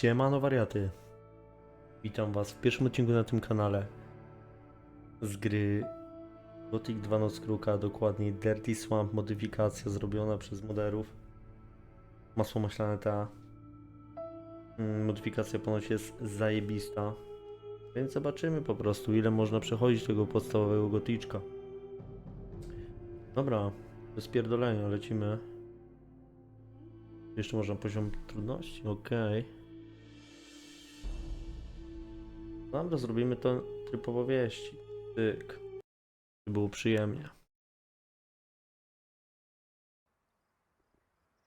Siemano wariaty. Witam was w pierwszym odcinku na tym kanale z gry Gothic 2 Noc Kruka, dokładniej Dirty Swamp, modyfikacja zrobiona przez moderów. Masło maślane ta mm, modyfikacja ponoć jest zajebista. Więc zobaczymy po prostu ile można przechodzić tego podstawowego goticzka. Dobra, bez pierdolenia lecimy. Jeszcze można poziom trudności, okej. Dobra, zrobimy to typowo wieści. Tyk. By było przyjemnie.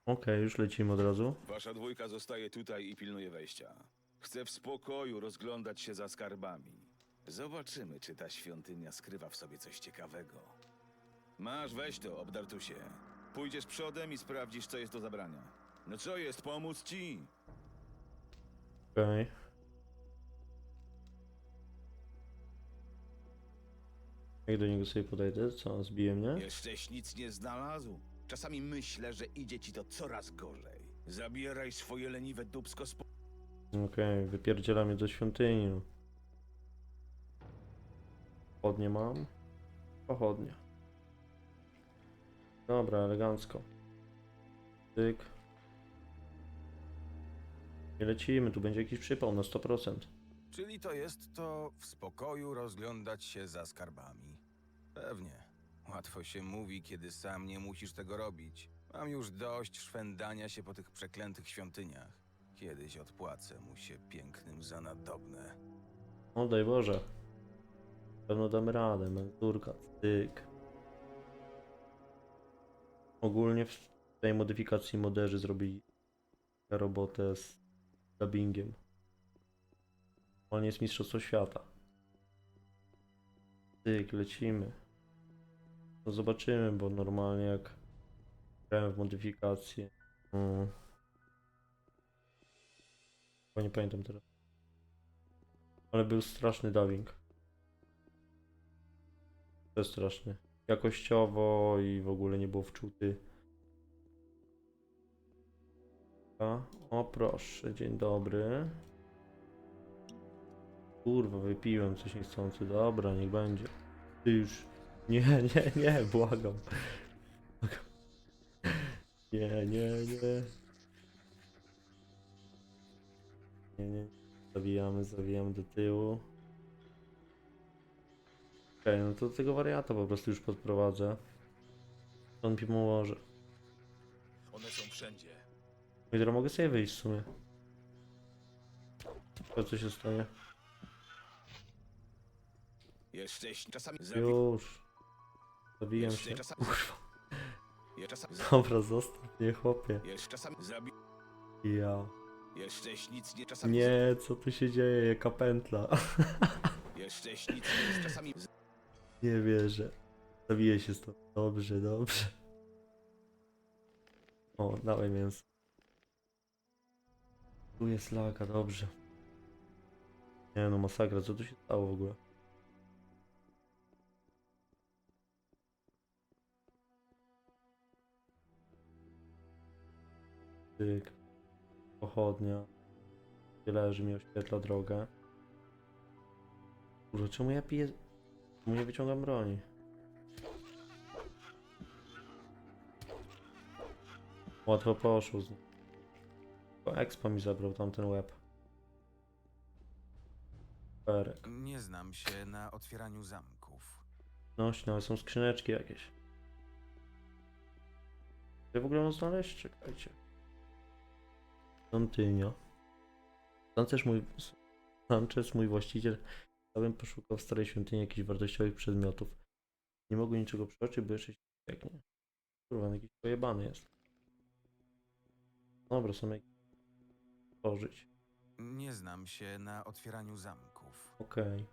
Okej, już lecimy od razu. Wasza dwójka zostaje tutaj i pilnuje wejścia. Chcę w spokoju rozglądać się za skarbami. Zobaczymy, czy ta świątynia skrywa w sobie coś ciekawego. Masz, weź to, obdartusie. Pójdziesz przodem i sprawdzisz, co jest do zabrania. No co jest, pomóc ci? Okej. Jak do niego sobie podejdę? Co, zbije mnie? Jeszcześ nic nie znalazł. Czasami myślę, że idzie ci to coraz gorzej. Zabieraj swoje leniwe dubsko z Okej, wypierdziela mnie do świątyni. no. Pochodnie mam? Pochodnie. Dobra, elegancko. Tyk. I lecimy, tu będzie jakiś przypał na 100%. Czyli to jest to w spokoju rozglądać się za skarbami. Pewnie. Łatwo się mówi, kiedy sam nie musisz tego robić. Mam już dość szwendania się po tych przeklętych świątyniach. Kiedyś odpłacę mu się pięknym za nadobne. O daj Boże. Pewno damy radę, menzurka, tyk. Ogólnie w tej modyfikacji moderzy zrobili robotę z dubbingiem. On jest mistrzostwo świata. Tyk, lecimy. Zobaczymy, bo normalnie jak grałem w modyfikację. Mm. Bo nie pamiętam teraz. Ale był straszny dubbing. To jest straszny. Jakościowo i w ogóle nie był wczuty. O proszę, dzień dobry. Kurwa, wypiłem coś niechcący. Dobra, niech będzie. Ty już. Nie, nie, nie, błagam. Błagam. Nie, nie, nie. Nie, nie. Zawijamy, zawijamy do tyłu. Okej, no to tego wariata po prostu już podprowadzę. On mi pomoże. One są wszędzie. Teraz mogę sobie wyjść w sumie. To co się stanie? Jeszcześ czasami... Zabi... Już. Zabijam się. czasami- Kurwa. Je czasami... Dobra, zostaw mnie, chłopie. Jeszcze czasami... Zabi... Ja. Jeszcześ nic nie czasami... Nie, co tu się dzieje? Jaka pętla. Jeszcześ nic nie czasami... Nie wierzę. Zabiję się stąd. Dobrze, dobrze. O, dawaj mięso. Tu jest laga, dobrze. Nie no, masakra, co tu się stało w ogóle? Tyk. Pochodnia. Gdzie leży mi oświetla drogę. Kurwa, czemu ja piję... Czemu nie wyciągam broni? Łatwo poszło z nim. Expa mi zabrał tamten łeb. Perek. Nie znam się na otwieraniu zamków. Noś, no, są skrzyneczki jakieś. Ja w ogóle mam znaleźć? Czekajcie. Świątynia. Sanchez mój... Sanchez, mój właściciel, ja bym poszukał w starej świątyni jakichś wartościowych przedmiotów. Nie mogę niczego przeoczyć, bo jeszcze się pieknie. Kurwa, on jakiś pojebany jest. Dobra, są jakieś... Tworzyć. Nie znam się na otwieraniu zamków. Okej.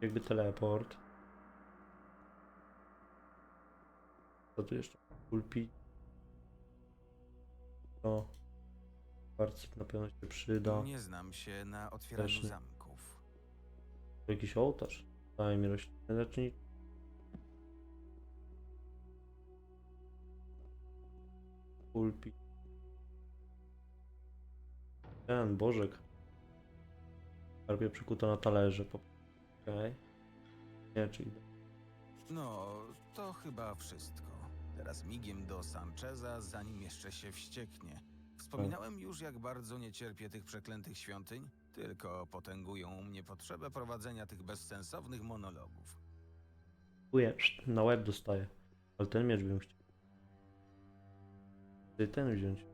Jakby teleport. Co tu jeszcze? Pulpit. O. Kwarcyt na pewno się przyda. Nie znam się na otwieraniu Też nie. zamków. Jakiś ołtarz. Daj mi roślinę leczniczą. Pulpit. Ten, bożek. Skarbie przykuto na talerze. po- Okej. Nie, czyli... No, to chyba wszystko. Teraz migiem do Sancheza, zanim jeszcze się wścieknie. Wspominałem już, jak bardzo nie cierpię tych przeklętych świątyń, tylko potęgują u mnie potrzebę prowadzenia tych bezsensownych monologów. Kuję, na łeb dostaję. Ale ten miecz bym chciał. Ty ten wziąć.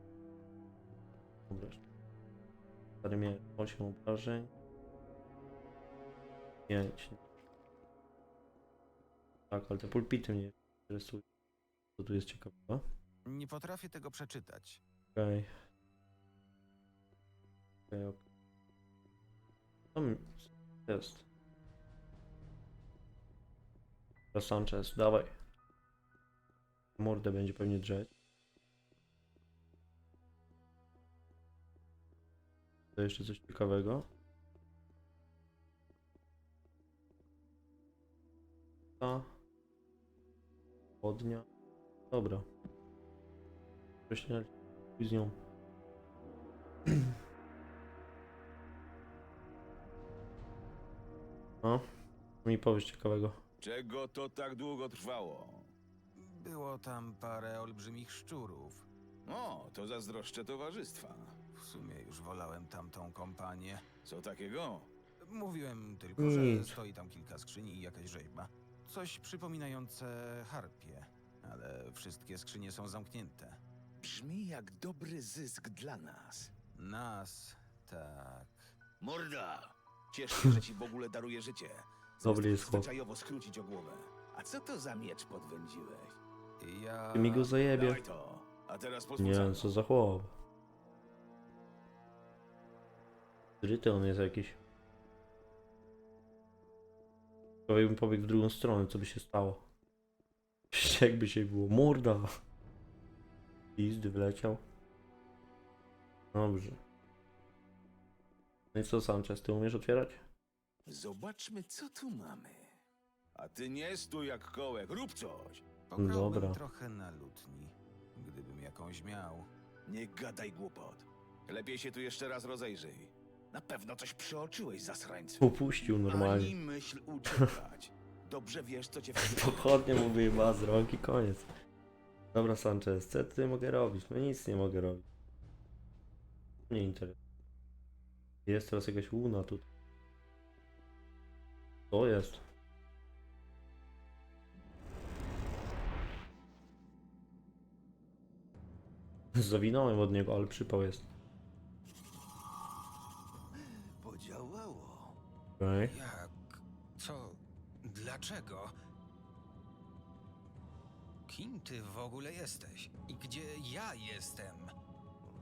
Dobra. Stary miecz, 8 obrażeń. 5. Tak, ale te pulpity mnie interesują. Co tu jest ciekawego? Nie potrafię tego przeczytać. Okej. Okej, okej. Co mi jest? To Sanchez, dawaj. Mordę będzie pewnie drzeć. To jeszcze coś ciekawego. Ta. Podnia. Dobra. Właśnie z nią. No, mi powiesz ciekawego. Czego to tak długo trwało? Było tam parę olbrzymich szczurów. O, to zazdroszczę towarzystwa. W sumie już wolałem tamtą kompanię. Co takiego? Mówiłem tylko, że Nic. stoi tam kilka skrzyni i jakaś rzeźba. Coś przypominające harpie, ale wszystkie skrzynie są zamknięte. Brzmi jak dobry zysk dla nas. Nas, tak. Morda! Ciesz się, że ci w ogóle daruje życie. Dobry jest chłop. zwyczajowo skrócić o głowę. A co to za miecz podwędziłeś? Ja... Ty mi go zajebie. Daj to. A teraz Nie, swojemu. co za chłop. Zryty on jest jakiś. Prawie bym pobiegł w drugą stronę, co by się stało. Jakby się było. Morda! Pizdy wleciał. Dobrze. No i co Sanchez, ty umiesz otwierać? Zobaczmy, co tu mamy. A ty nie stój jak kołek, rób coś. Pograłbym Dobra. trochę na lutni, gdybym jakąś miał. Nie gadaj głupot. Lepiej się tu jeszcze raz rozejrzyj. Na pewno coś przeoczyłeś, zasrańcu. Upuścił normalnie. Ani myśl uciekać. Dobrze wiesz, co cię wtedy... Pochodnie mu wyjebała z rąk i koniec. Dobra Sanchez, co ja tutaj mogę robić? No nic nie mogę robić. Nie interesuje. Jest teraz jakaś łuna tutaj. To jest. Zawinąłem od niego, ale przypał jest. Podziałało. Okej. Jak? Dlaczego? Kim ty w ogóle jesteś? I gdzie ja jestem?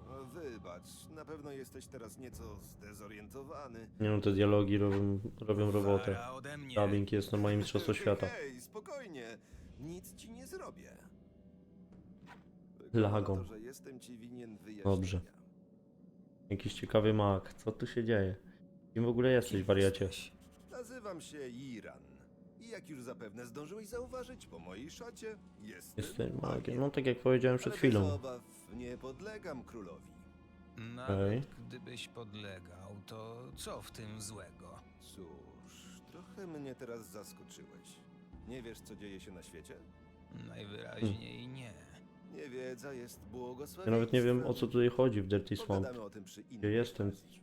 O, Wybacz, na pewno jesteś teraz nieco zdezorientowany. Nie no, te dialogi robią, robią robotę. Ode mnie. Dubbing jest normalnie mistrzostwo świata. Hej, spokojnie, nic ci nie zrobię. Wygląda Lagą. To, że jestem ci winien wyjaśnienia. Dobrze. Jakiś ciekawy mak. Co tu się dzieje? Kim w ogóle jesteś, wariacie? Nazywam się Iran. Jak już zapewne zdążyłeś zauważyć po mojej szacie, jestem Jestem magiem. No tak jak powiedziałem przed Ale chwilą. Obaw nie podlegam królowi. Nawet gdybyś podlegał, to co w tym złego? Cóż, trochę mnie teraz zaskoczyłeś. Nie wiesz, co dzieje się na świecie? Najwyraźniej nie. Niewiedza jest Ja błogosławieństwem. nawet nie wiem o co tutaj chodzi w Dirty Swamp. Pogadamy o tym przy innej Gdzie jestem? okazji.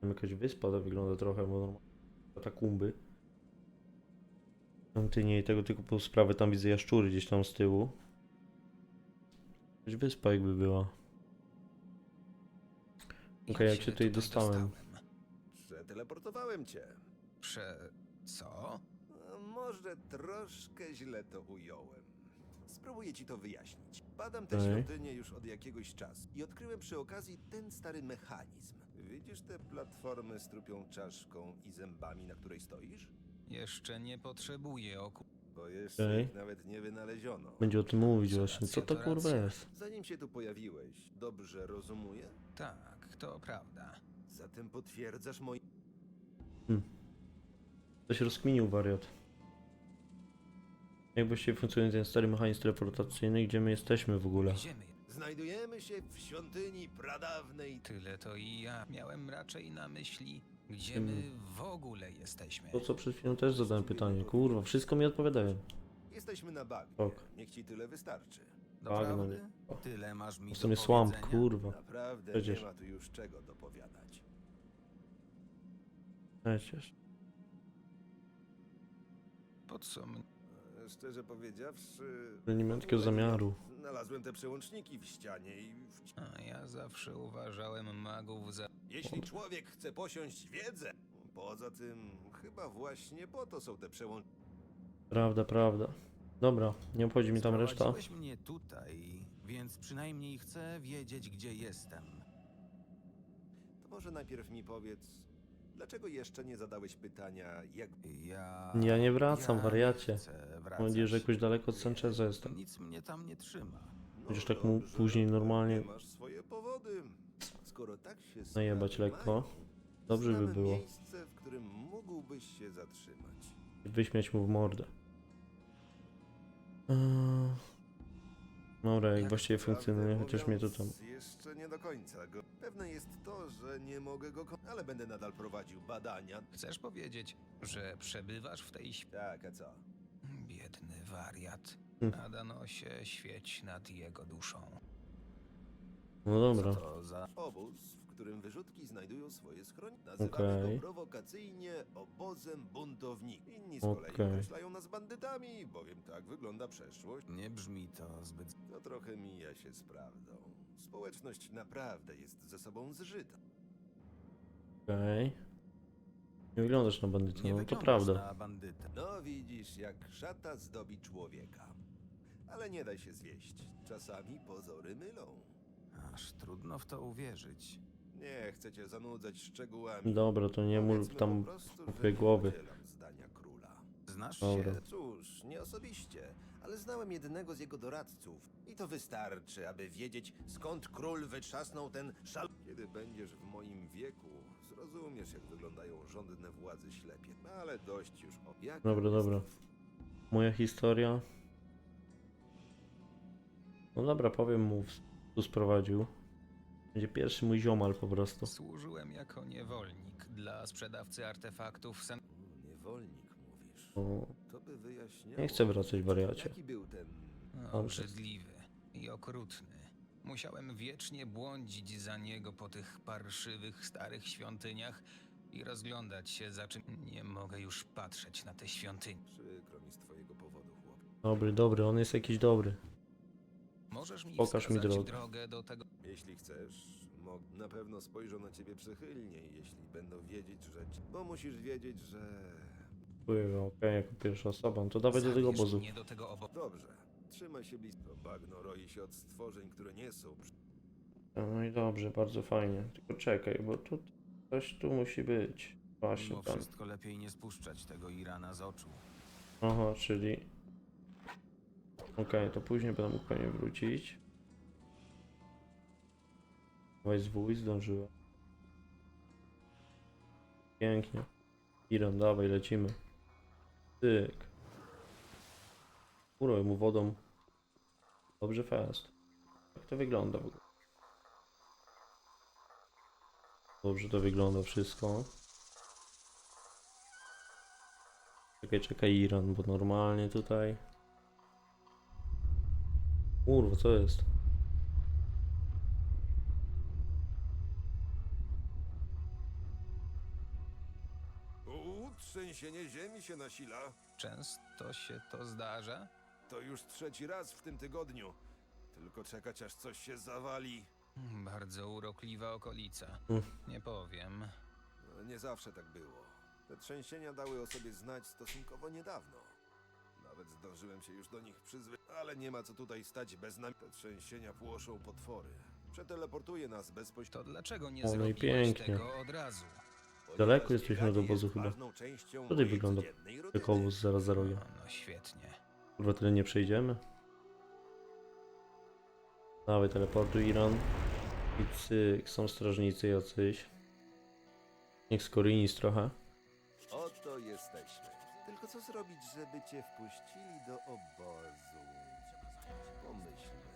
Tam jakaś wyspa to wygląda trochę, bo normalnie katakumby. Świątynie i tego typu sprawy. Tam widzę jaszczury gdzieś tam z tyłu. Jakaś wyspa jakby była. Okej, jak się tutaj dostałem? Przeteleportowałem cię. Prze... co? Może troszkę źle to ująłem. Spróbuję ci to wyjaśnić. Badam tę Okej. świątynię już od jakiegoś czasu i odkryłem przy okazji ten stary mechanizm. Widzisz tę platformę z trupią czaszką i zębami, na której stoisz? Jeszcze nie potrzebuję oku... Bo jeszcze Okej. ich nawet nie wynaleziono. Będzie o tym mówić Co właśnie. Co to to kurwa jest? Zanim się tu pojawiłeś, dobrze rozumuję? Tak, to prawda. Zatem potwierdzasz moje... Coś rozkminił wariat. Jak właściwie funkcjonuje ten stary mechanizm teleportacyjny, gdzie my jesteśmy w ogóle? My? Znajdujemy się w świątyni pradawnej. Tyle to i ja. Miałem raczej na myśli, gdzie my w ogóle jesteśmy. To co przed chwilą też zadałem pytanie. Kurwa, wszystko mi odpowiadają. Jesteśmy na bagnie. Ok. Niech ci tyle wystarczy. Bagno Doprawdy? Tyle masz mi W do sumie swamp, powiedzenia? kurwa. Naprawdę Przecież. nie ma tu już czego dopowiadać. Przecież. Po co mnie? E, Szczerze powiedziawszy... Nie miałem takiego zamiaru. Znalazłem te przełączniki w ścianie i... W... A ja zawsze uważałem magów za... Jeśli człowiek chce posiąść wiedzę... Poza tym, chyba właśnie po to są te przełączniki. Prawda, prawda. Dobra, nie obchodzi mi tam reszta. Sprowadziłeś mnie tutaj, więc przynajmniej chcę wiedzieć, gdzie jestem. To może najpierw mi powiedz... Dlaczego jeszcze nie zadałeś pytania, jak... Ja... Ja nie wracam, ja wariacie. Nie chcę Mam wracać. nadzieję, że jakoś daleko od Sancheza jestem. Nic mnie tam nie trzyma. No Będziesz tak mu dobrze, później normalnie- Masz swoje powody. Skoro tak się Najebać sprawy lekko. mają, Dobrze by znamy było. miejsce, w którym mógłbyś się zatrzymać. Wyśmiać mu w mordę. Eee... Dobra, jak właściwie Prawdę funkcjonuje, chociaż mnie to tam... mówiąc, Jeszcze nie do końca go. Pewne jest to, że nie mogę go... ko- Ale będę nadal prowadził badania. Chcesz powiedzieć, że przebywasz w tej... śp- Tak, a co? Biedny wariat. Hmm. Adanosie, świeć nad jego duszą. No dobra. Co to za... Obóz, w którym wyrzutki znajdują swoje schronienie. Nazywamy Okej. go prowokacyjnie obozem buntowników. Inni z kolei Okej. określają nas bandytami, bowiem tak wygląda przeszłość. Nie brzmi to zbyt... To trochę mija się z prawdą. Społeczność naprawdę jest ze sobą zżyta. Okej. Nie wyglądasz na bandytę, Nie no to wyglądasz prawda. na bandytę. No widzisz, jak szata zdobi człowieka. Ale nie daj się zwieść. Czasami pozory mylą. Aż trudno w to uwierzyć. Nie chcę cię zanudzać szczegółami. Dobra, to nie mów Powiedzmy tam po prostu, w że twojej głowy. podzielam zdania króla. Znasz Dobra. się... Cóż, nie osobiście, ale znałem jednego z jego doradców. I to wystarczy, aby wiedzieć, skąd król wytrzasnął ten szal... Kiedy będziesz w moim wieku, zrozumiesz, jak wyglądają rządne władzy ślepie. Ale dość już o... Jak Dobra, dobra. Moja historia. No dobra, powiem mu, tu sprowadził. Będzie pierwszy mój ziomal po prostu. Służyłem jako niewolnik dla sprzedawcy artefaktów sen... Niewolnik, mówisz. No, To by wyjaśniało... nie chcę wracać wariacie. Jaki był ten... Obrzydliwy i okrutny. Musiałem wiecznie błądzić za niego po tych parszywych, starych świątyniach i rozglądać się za czym... Nie mogę już patrzeć na te świątynie. Przykro mi z twojego powodu, chłop. Dobry, dobry, on jest jakiś dobry. Możesz mi Pokaż mi wskazać drogę. drogę do tego... Jeśli chcesz, mo- na pewno spojrzą na ciebie przychylniej, jeśli będą wiedzieć, że... ci- Bo musisz wiedzieć, że... Pływa, okej, jako pierwsza osoba. No to dawaj do tego Zabierz obozu. mnie do tego obozu. Dobrze. Trzymaj się blisko. Bagno roi się od stworzeń, które nie są... przy- No i dobrze, bardzo fajnie. Tylko czekaj, bo tu coś tu musi być. Właśnie Mimo tam. wszystko lepiej nie spuszczać tego Irana z oczu. Aha, czyli... Okej, to później będę mógł pewnie wrócić. Dawaj zwój, zdążyłem. Pięknie. Iran, dawaj, lecimy. Tyk. Uroj mu wodą. Dobrze fast. Jak to wygląda w ogóle? Dobrze to wygląda wszystko. Czekaj, czekaj Iran, bo normalnie tutaj... Kurwa, co jest? U, trzęsienie ziemi się nasila. Często się to zdarza? To już trzeci raz w tym tygodniu. Tylko czekać, aż coś się zawali. Bardzo urokliwa okolica. Mm. Nie powiem. No, Nie zawsze tak było. Te trzęsienia dały o sobie znać stosunkowo niedawno. Nawet zdążyłem się już do nich przyzwyczaić, ale nie ma co tutaj stać bez nami. Te trzęsienia płoszą potwory. Przeteleportuje nas bezpośrednio. To dlaczego nie O, no i zrobiłeś pięknie. tego od razu? Daleko jesteśmy od obozu chyba. Tutaj wygląda Jak obóz zaraz za rogiem. No, no świetnie. Kurwa, tyle nie przejdziemy. Dawaj, teleportuj Iran. I cyk, są strażnicy jacyś. Niech skorinis trochę. Tylko co zrobić, żeby cię wpuścili do obozu? Pomyślmy.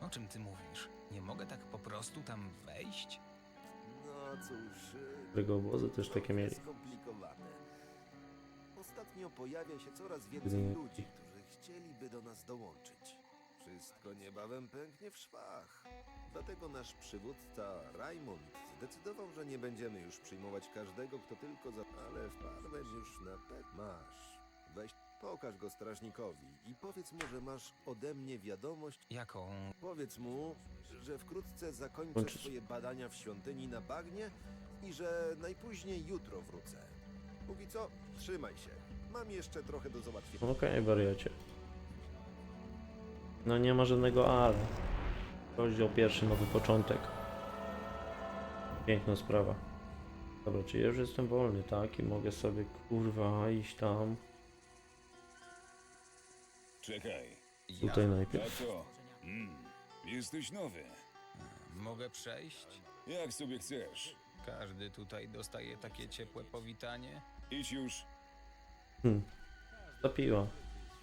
O czym ty mówisz? Nie mogę tak po prostu tam wejść? No cóż, y, Tego obozy też takie mieli. skomplikowane. Ostatnio pojawia się coraz więcej ludzi, którzy chcieliby do nas dołączyć. Wszystko niebawem pęknie w szwach. Dlatego nasz przywódca Raimond zdecydował, że nie będziemy już przyjmować każdego, kto tylko za... Ale wpadłeś już na pet. Masz. Weź, pokaż go strażnikowi i powiedz mu, że masz ode mnie wiadomość. Jaką? Powiedz mu, że wkrótce zakończę Kończysz. swoje badania w świątyni na bagnie i że najpóźniej jutro wrócę. Póki co, trzymaj się. Mam jeszcze trochę do załatwienia. Okej, wariacie. No nie ma żadnego ale. Rozdział pierwszy, nowy początek. Piękna sprawa. Dobra, czy ja już jestem wolny, tak? I mogę sobie kurwa iść tam. Czekaj, Tutaj Ja? najpierw. Mm, jesteś nowy. Mogę przejść? Jak sobie chcesz. Każdy tutaj dostaje takie ciepłe powitanie? Idź już. Hmm. Zapiła.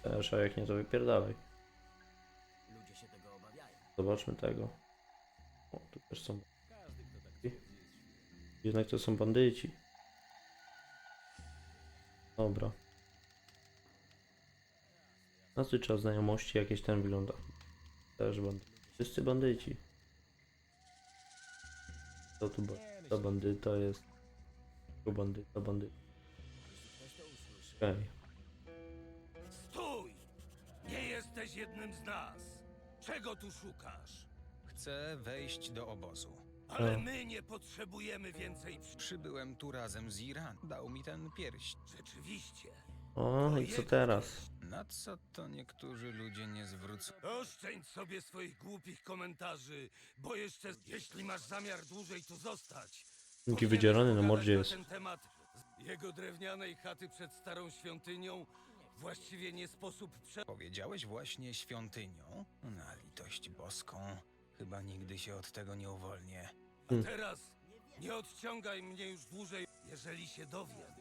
Też, a jak nie to wypierdalaj. Zobaczmy tego. O, tu też są. Jednak to są bandyci. Dobra. Na co trzeba znajomości jakieś ten wygląda? Też bandyci. Wszyscy bandyci. To tu ba to bandyta jest. Tu bandyta, bandyta. Okej. Stój! Nie jesteś jednym z nas! Czego tu szukasz? Chcę wejść do obozu. Ale my nie potrzebujemy więcej przy... Przybyłem tu razem z Iran. Dał mi ten pierść. Rzeczywiście. O, i co teraz? Na co to niektórzy ludzie nie zwrócą? Oszczędź sobie swoich głupich komentarzy, bo jeszcze, jeśli masz zamiar dłużej tu zostać... Jaki powinieneś wydzierany na pogadać mordzie na jest. ten temat jego drewnianej chaty przed starą świątynią właściwie nie sposób prze... Powiedziałeś właśnie świątynią? Na litość boską. Chyba nigdy się od tego nie uwolnię. A teraz nie odciągaj mnie już dłużej, jeżeli się dowiem,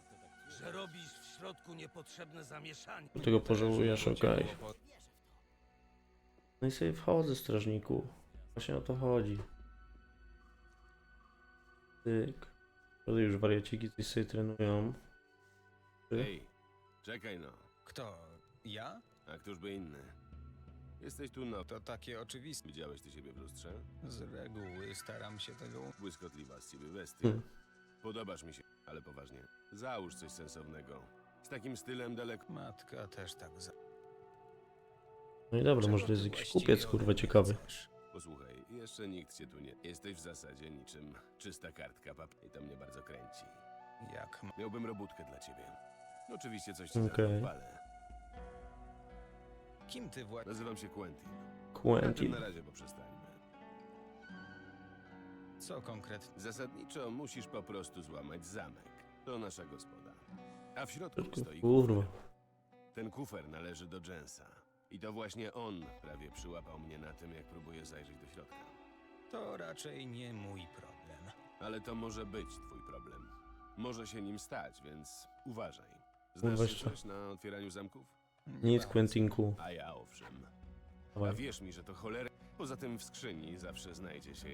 że robisz w środku niepotrzebne zamieszanie. Tego pożałujesz, okej. No i sobie wchodzę, strażniku. Właśnie o to chodzi. Tyk. Tutaj już wariaciki coś sobie trenują. Ty? Ej, czekaj no. Kto? Ja? A któż by inny? Jesteś tu no. To takie oczywiste. Widziałeś ty siebie w lustrze? Z reguły staram się tego... Błyskotliwa z ciebie bestia. Hmm. Podobasz mi się, ale poważnie. Załóż coś sensownego. Z takim stylem daleko. Matka też tak za... No i dobra, Czego może to ty jest jakiś właściwie kupiec, ode kurwa, mnie ciekawy. chcesz? Posłuchaj, jeszcze nikt cię tu nie. Jesteś w zasadzie niczym czysta kartka pap. I to mnie bardzo kręci. Jak m- Miałbym robótkę dla ciebie. Oczywiście coś ci Okej. okay. Kim ty właśnie... Nazywam się Quentin. Na tym Quentin. na razie poprzestańmy. Co konkretnie? Zasadniczo musisz po prostu złamać zamek. To nasza gospoda. A w środku stoi Kurwa. kufer. Ten kufer należy do Jensa. I to właśnie on prawie przyłapał mnie na tym, jak próbuję zajrzeć do środka. To raczej nie mój problem. Ale to może być twój problem. Może się nim stać, więc uważaj. Znasz Kurwa, jeszcze. coś na otwieraniu zamków? Nie Nic. Quentinku. A ja owszem. A Dawaj. wierz mi, że to cholera. Poza tym w skrzyni zawsze znajdzie się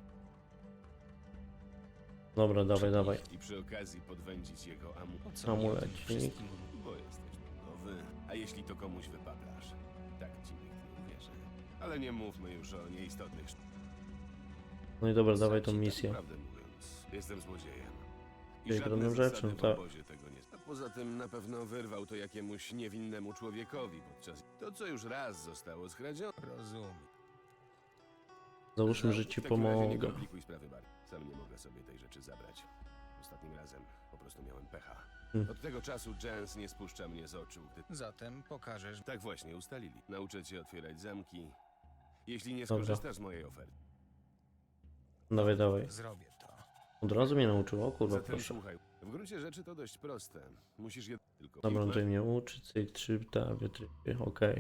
Dobra, dawaj, dawaj. i przy okazji podwędzić jego amu. Po co mi o tym Amulecik. wszystkim Bo jesteś nowy, a jeśli to komuś wypaplasz, tak ci nikt nie uwierzy. Ale nie mówmy już o nieistotnych. No i dobra, dawaj tą ci misję. Tak prawdę mówiąc, jestem złodziejem. I żadne zasady rzeczą, w tak. obozie tego nie... Poza tym na pewno wyrwał to jakiemuś niewinnemu człowiekowi podczas... To, co już raz zostało skradzione... rozumiem. Załóżmy, że W ci takim razie nie pomogę. komplikuj sprawy bardziej. Sam nie mogę sobie tej rzeczy zabrać. Ostatnim razem po prostu miałem pecha. Hmm. Od tego czasu Jens nie spuszcza mnie z oczu, gdy Zatem pokażesz... Tak właśnie ustalili. Nauczę cię otwierać zamki. Jeśli nie Dobra. skorzystasz z mojej oferty. Dawaj, dawaj. Zrobię. Od razu mnie nauczyło, o kurwa, Zatem proszę. słuchaj. W gruncie rzeczy to dość proste. Musisz je tylko Dobra, on tutaj mnie uczy, cyk, trzy, ta, wytrychy, okej.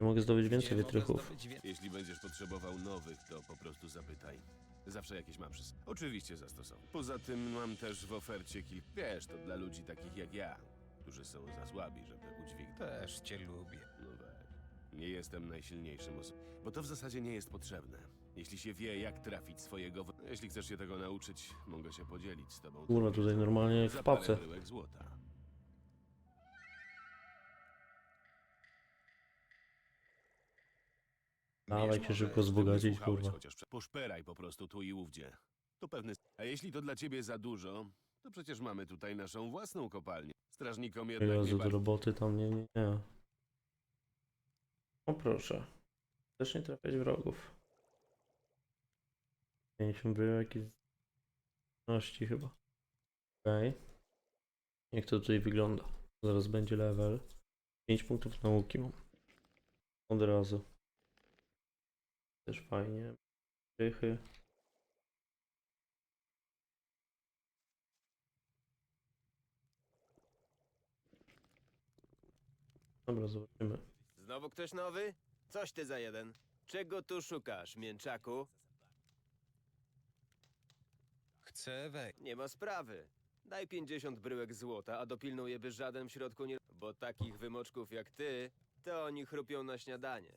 Nie Mogę zdobyć więcej wytrychów. zdobyć wie- Jeśli będziesz potrzebował nowych, to po prostu zapytaj. Zawsze jakieś mam przy sobie. Oczywiście zastosowam. Poza tym mam też w ofercie kilka. Wiesz, to dla ludzi takich jak ja, którzy są za słabi, żeby udźwignąć. Też cię lubię. No weź. Nie jestem najsilniejszym osobą, bo to w zasadzie nie jest potrzebne. Jeśli się wie, jak trafić swojego... w- Jeśli chcesz się tego nauczyć, mogę się podzielić z tobą. Kurwa, tutaj normalnie Za w parę bryłek złota. Dawaj Wiesz, się może, szybko wzbogacić, kurwa. Chociaż prze- poszperaj po prostu tu i ówdzie. To pewny... A jeśli to dla ciebie za dużo, to przecież mamy tutaj naszą własną kopalnię. Strażnikom jednak nie Jezu, do bardzo... roboty tam nie, nie, nie. O proszę. Też nie trafiać wrogów. 50 bryłek i 12 chyba. Okej. Jak to tutaj wygląda? Zaraz będzie level. 5 punktów nauki mam. Od razu. Też fajnie. Dychy. Dobra, zobaczymy. Znowu ktoś nowy? Coś ty za jeden. Czego tu szukasz, mięczaku? Chcę. Nie ma sprawy. Daj 50 bryłek złota, a dopilnuję, by żaden w środku nie... Bo takich wymoczków jak ty, to oni chrupią na śniadanie.